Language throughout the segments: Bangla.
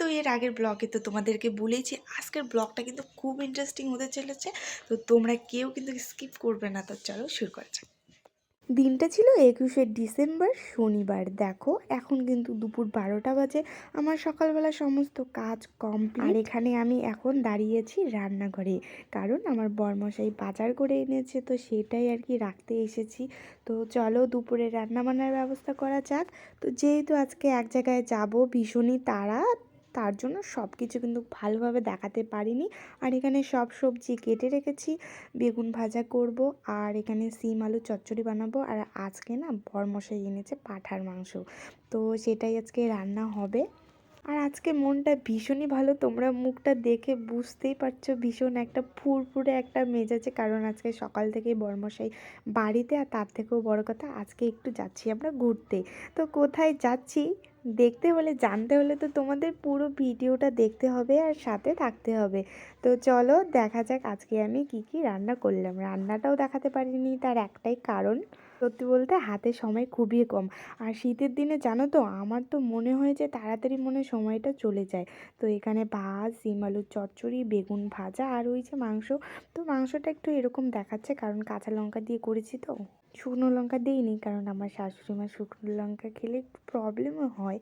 তো এর আগের ব্লগে তো তোমাদেরকে বলেছি আজকের ব্লগটা কিন্তু খুব ইন্টারেস্টিং হতে চলেছে, তো তোমরা কেউ কিন্তু স্কিপ করবে না, তো চলো শুরু করা যাক। দিনটা ছিল একুশে ডিসেম্বর, শনিবার। দেখো, এখন কিন্তু দুপুর বারোটা বাজে। আমার সকালবেলা সমস্ত কাজ কমপ্লিট। আর এখানে আমি এখন দাঁড়িয়েছি রান্নাঘরে। কারণ আমার বরমশাই বাজার করে এনেছে, তো সেটাই আর কি রাখতে এসেছি। তো চলো দুপুরে রান্না বান্নার ব্যবস্থা করা যাক। তো যেহেতু আজকে এক জায়গায় যাব, ভীষণই তাড়া তার জন্য সব কিছু কিন্তু ভালোভাবে দেখাতে পারিনি। আর এখানে সব সবজি কেটে রেখেছি, বেগুন ভাজা করব, আর এখানে সিম আলু চচ্চড়ি বানাবো। আর আজকে না বরমশাই এনেছে পাঠার মাংস। তো সেটাই আজকে রান্না হবে। আর আজকে মনটা ভীষণই ভালো। তোমরা মুখটা দেখে বুঝতেই পারছ ভীষণ একটা ফুরফুরে একটা মেজাজে। কারণ আজকে সকাল থেকেই বরমশাই বাড়িতে আর তার থেকেও বড় কথা, আজকে একটু যাচ্ছি আমরা ঘুরতে। তো কোথায় যাচ্ছি? দেখতে হলে, জানতে হলে তো তোমাদের পুরো ভিডিওটা দেখতে হবে আর সাথে থাকতে হবে। তো চলো দেখা যাক আজকে আমি কি কি রান্না করলাম। রান্নাটাও দেখাতে পারিনি, তার একটাই কারণ সত্যি বলতে হাতে সময় খুবই কম। আর শীতের দিনে জানো তো, আমার তো মনে হয় যে তাড়াতাড়ি মনে সময়টা চলে যায়। তো এখানে ভাত, সিম আলুর চচ্চড়ি, বেগুন ভাজা আর ওই যে মাংস। তো মাংসটা একটু এরকম দেখাচ্ছে, কারণ কাঁচা লঙ্কা দিয়ে করেছি তো। শুকনো লঙ্কা দিইনি, কারণ আমার শাশুড়ি মা শুকনো লঙ্কা খেলে একটু প্রবলেমও হয়।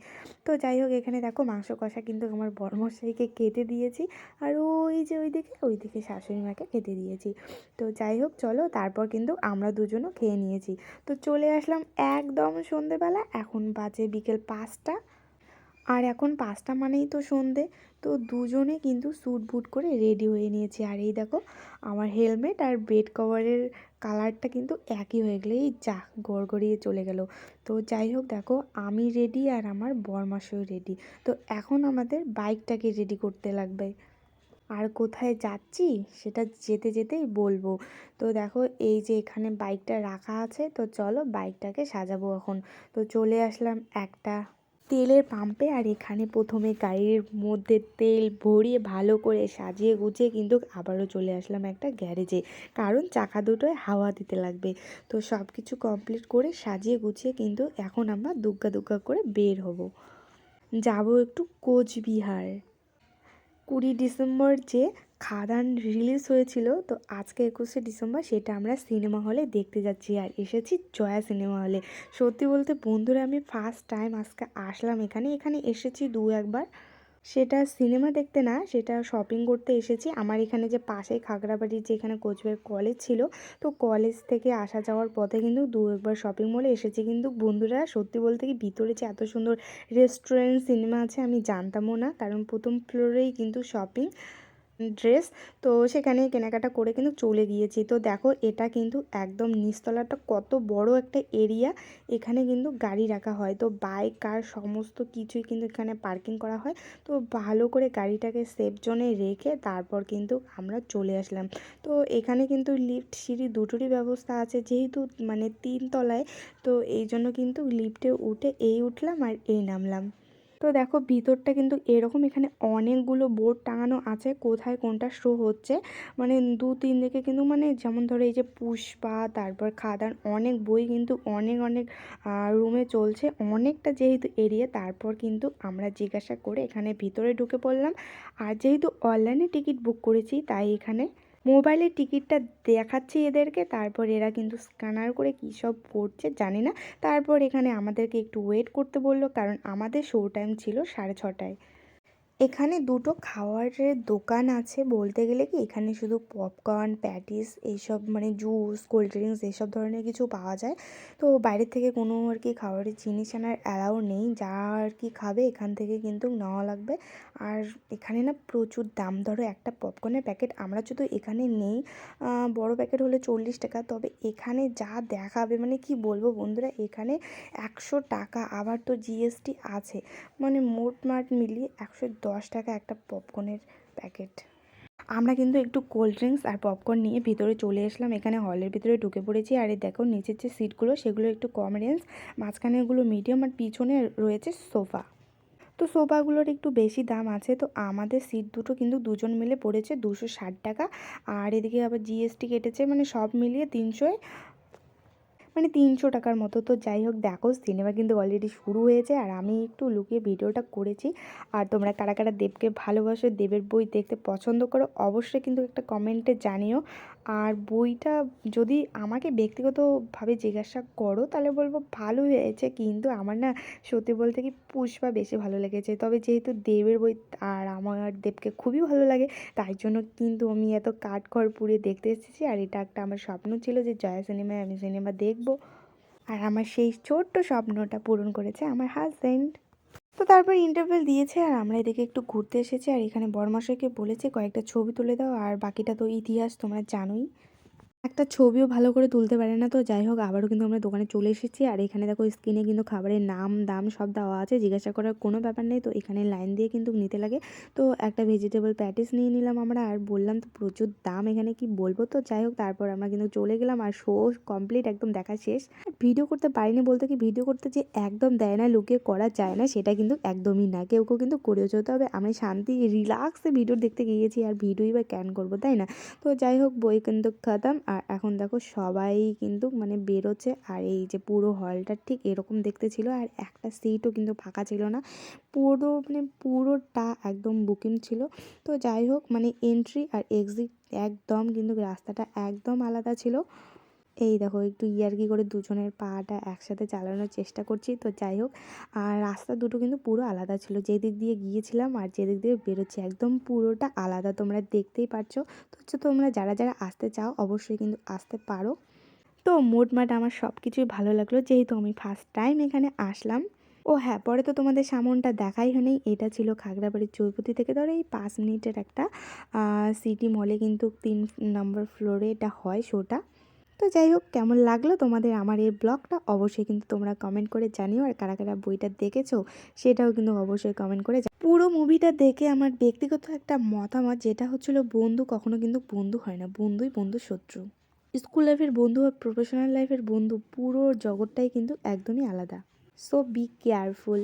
তো যাই হোক, এখানে দেখো মাংস কষা কিন্তু আমার বড়মশাইকে কেটে দিয়েছি, আর ওই যে ওইদিকে ওইদিকে শাশুড়ি মাকে খেতে দিয়েছি। তো যাই হোক, চলো তারপর কিন্তু আমরা দুজনও খেয়ে নিয়েছি। তো চলে আসলাম একদম সন্ধেবেলা, এখন বাজে বিকেল পাঁচটা। আর এখন পাঁচটা মানেই তো সন্ধে, তো দুজনে কিন্তু স্যুট বুট করে রেডি হয়ে নিয়েছি। আর এই দেখো, আমার হেলমেট আর বেড কভারের কালারটা কিন্তু একই হয়ে গেলে এই যা গড়গড়িয়ে চলে গেল। তো যাই হোক দেখো, আমি রেডি আর আমার বরমাসও রেডি তো এখন আমাদের বাইকটাকে রেডি করতে লাগবে। আর কোথায় যাচ্ছি সেটা যেতে যেতেই বলব। তো দেখো, এই যে এখানে বাইকটা রাখা আছে, তো চলো বাইকটাকে সাজাবো এখন। তো চলে আসলাম একটা তেলের পাম্পে আর এখানে প্রথমে গাড়ির মধ্যে তেল ভরিয়ে ভালো করে সাজিয়ে গুছিয়ে কিন্তু আবারও চলে আসলাম একটা গ্যারেজে। কারণ চাকা দুটোয় হাওয়া দিতে লাগবে। তো সব কিছু কমপ্লিট করে সাজিয়ে গুছিয়ে কিন্তু এখন আমরা দুগ্গা দুগ্গা করে বের হব। যাব একটু কোচবিহার। কুড়ি ডিসেম্বর যে খাদান রিলিজ হয়েছিল, তো আজকে একুশে ডিসেম্বর সেটা আমরা সিনেমা হলে দেখতে যাচ্ছি আর এসেছি জয়া সিনেমা হলে সত্যি বলতে বন্ধুরা, আমি ফার্স্ট টাইম আজকে আসলাম এখানে। এখানে এসেছি দু একবার। সেটা সিনেমা দেখতে না, সেটা শপিং করতে এসেছি। আমার এখানে যে পাশে খাগড়াবাড়ির যে এখানে কোচবিহার কলেজ ছিল, তো কলেজ থেকে আসা যাওয়ার পথে কিন্তু দু একবার শপিং মলে এসেছি। কিন্তু বন্ধুরা, সত্যি বলতে কি ভিতরে যে এত সুন্দর রেস্টুরেন্ট সিনেমা আছে আমি জানতামও না। কারণ প্রথম ফ্লোরেই কিন্তু শপিং ড্রেস তো সেখানে কেনাকাটা করে কিন্তু চলে গিয়েছি। তো দেখো, এটা কিন্তু একদম নিচতলাটা কত বড় একটা এরিয়া এখানে কিন্তু গাড়ি রাখা হয়। তো বাইক কার সমস্ত কিছুই কিন্তু এখানে পার্কিং করা হয়। তো ভালো করে গাড়িটাকে সেফ জোনে রেখে তারপর কিন্তু আমরা চলে আসলাম। তো এখানে কিন্তু লিফট সিঁড়ি দুটোরই ব্যবস্থা আছে। যেহেতু মানে তিন তলায় তো এই জন্য কিন্তু লিফটে উঠে এই উঠলাম আর এই নামলাম। তো দেখো ভিতরটা কিন্তু এরকম, এখানে অনেকগুলো বোর্ড টাঙানো আছে, কোথায় কোনটা শো হচ্ছে। মানে দু তিন দিকে কিন্তু মানে যেমন ধরো এই যে পুষ্পা, তারপর খাদান, অনেক বই কিন্তু অনেক অনেক রুমে চলছে। অনেকটা যেহেতু এরিয়া তারপর কিন্তু আমরা জিজ্ঞাসা করে এখানে ভিতরে ঢুকে পড়লাম। আর যেহেতু অনলাইনে টিকিট বুক করেছি, তাই এখানে মোবাইলের টিকিটটা দেখাচ্ছি এদেরকে, তারপর এরা কিন্তু স্ক্যানার করে কী সব করছে জানি না। তারপর এখানে আমাদেরকে একটু ওয়েট করতে বলল, কারণ আমাদের শো টাইম ছিল সাড়ে ছটায়। এখানে দুটো খাওয়ারের দোকান আছে বলতে গেলে কি এখানে শুধু পপকর্ন প্যাটিস এইসব মানে জুস কোল্ড ড্রিঙ্কস এইসব ধরনের কিছু পাওয়া যায়। তো বাইরের থেকে কোনো আর কি খাবারের জিনিস আনার অ্যালাউ নেই। যা আর কি খাবে এখান থেকে কিন্তু নেওয়া লাগবে। আর এখানে না প্রচুর দাম ধরো একটা পপকর্নের প্যাকেট আমরা শুধু এখানে নেই বড় প্যাকেট হলে চল্লিশ টাকা। তবে এখানে যা দেখাবে মানে কি বলব বন্ধুরা, এখানে একশো টাকা। আবার তো জিএসটি আছে। মানে মোট মাট মিলিয়ে একশো দশ টাকা একটা পপকর্নের প্যাকেট আমরা কিন্তু একটু কোল্ড ড্রিঙ্কস আর পপকর্ন নিয়ে ভিতরে চলে এসলাম এখানে হলের ভিতরে ঢুকে পড়েছি। আর এই দেখো, নিচের যে সিটগুলো সেগুলো একটু কম রেঞ্জ মাঝখানেগুলো মিডিয়াম আর পিছনে রয়েছে সোফা তো সোফাগুলোর একটু বেশি দাম আছে। তো আমাদের সিট দুটো কিন্তু দুজন মিলে পড়েছে দুশো ষাট টাকা। আর এদিকে আবার জিএসটি কেটেছে মানে সব মিলিয়ে তিনশোয় মানে তিনশো টাকার মতো। তো যাই হোক, দেখো, সিনেমা কিন্তু অলরেডি শুরু হয়েছে আর আমি একটু লুকিয়ে ভিডিওটা করেছি। আর তোমরা কারা কারা দেবকে ভালোবাসো, দেবের বই দেখতে পছন্দ করো, অবশ্যই কিন্তু একটা কমেন্টে জানিও। আর বইটা যদি আমাকে ব্যক্তিগতভাবে জিজ্ঞাসা করো, তাহলে বলব ভালো হয়েছে, কিন্তু আমার না সত্যি বলতে কি পুষ্পা বেশি ভালো লেগেছে। তবে যেহেতু দেবের বই আর আমার দেবকে খুবই ভালো লাগে, তাই জন্য কিন্তু আমি এত কাঠখড় পুড়ে দেখতে এসেছি। আর এটা একটা আমার স্বপ্ন ছিল যে জয়া সিনেমায় আমি সিনেমা দেখব। আর আমার সেই ছোট্ট স্বপ্নটা পূরণ করেছে আমার হাজব্যান্ড তো তারপর ইন্টারভেল দিয়েছে আর আমরা এদিকে একটু ঘুরতে এসেছি আর এখানে বরমাসাইকে বলেছে কয়েকটা ছবি তুলে দাও আর বাকিটা তো ইতিহাস তোমরা জানোই। একটা ছবিও ভালো করে তুলতে পারে না তো, যাই হোক আবারও কিন্তু আমরা দোকানে চলে এসেছি। আর এখানে দেখো স্ক্রিনে কিন্তু খাবারের নাম, দাম সব দেওয়া আছে, জিজ্ঞাসা করার কোনো ব্যাপার নেই তো, এখানে লাইন দিয়ে কিন্তু নিতে লাগে। তো একটা ভেজিটেবল প্যাটিস নিয়ে নিলাম আমরা, আর বললাম তো প্রচুর দাম এখানে কি বলব তো, যাই হোক তারপর আমরা কিন্তু চলে গেলাম, আর শো কমপ্লিট একদম দেখা শেষ। ভিডিও করতে পারিনি বলতে কি ভিডিও করতে যে একদম দেয় না লুকিয়ে করা যায় না, সেটা কিন্তু একদমই না। কেউ কেউ কিন্তু করেও চলতে হবে, আমি শান্তি রিল্যাক্সে ভিডিও দেখতে গিয়েছি, আর ভিডিওই বা ক্যান করব, তাই না? তো যাই হোক, বই কিন্তু খাতাম, আর এখন দেখো সবাই কিন্তু মানে বেরোচ্ছে আর এই যে পুরো হলটা ঠিক এরকম দেখতে ছিল আর একটা সিটও কিন্তু ফাঁকা ছিল না। পুরো মানে পুরোটা একদম বুকিং ছিল। তো যাই হোক মানে এন্ট্রি আর এক্সিট একদম কিন্তু রাস্তাটা একদম আলাদা ছিল। এই দেখো, একটু ইয়ার্কি করে দুজনের পাটা একসাথে চালানোর চেষ্টা করছি, তো যাই হোক। আর রাস্তা দুটো কিন্তু পুরো আলাদা ছিল যে দিক দিয়ে গিয়েছিলাম আর যে দিক দিয়ে বেরোচ্ছি, একদম পুরোটা আলাদা, তোমরা দেখতেই পারছ। তো হচ্ছে তোমরা যারা যারা আসতে চাও, অবশ্যই কিন্তু আসতে পারো। তো মোটমাট আমার সব কিছুই ভালো লাগল, যেহেতু আমি ফার্স্ট টাইম এখানে আসলাম। ও হ্যাঁ পরে তো তোমাদের সামনটা দেখাই হয়নি, এটা ছিল খাগড়াবাড়ির চৌপতি থেকে, ধরো এই পাঁচ মিনিটের একটা সিটি মলে কিন্তু তিন নম্বর ফ্লোরে এটা হয় শোটা। তো যাই হোক, কেমন লাগল তোমাদের আমার এই ব্লগটা? অবশ্যই কিন্তু তোমরা কমেন্ট করে জানিও, আর কারা কারা বইটা দেখেছ সেটাও কিন্তু অবশ্যই কমেন্ট করে। পুরো মুভিটা দেখে আমার ব্যক্তিগত একটা মতামত, যেটা হচ্ছিল বন্ধু কখনো কিন্তু বন্ধু হয় না, বন্ধুই বন্ধু শত্রু। স্কুল লাইফের বন্ধু আর প্রফেশনাল লাইফের বন্ধু, পুরো জগৎটাই কিন্তু একদমই আলাদা। So be careful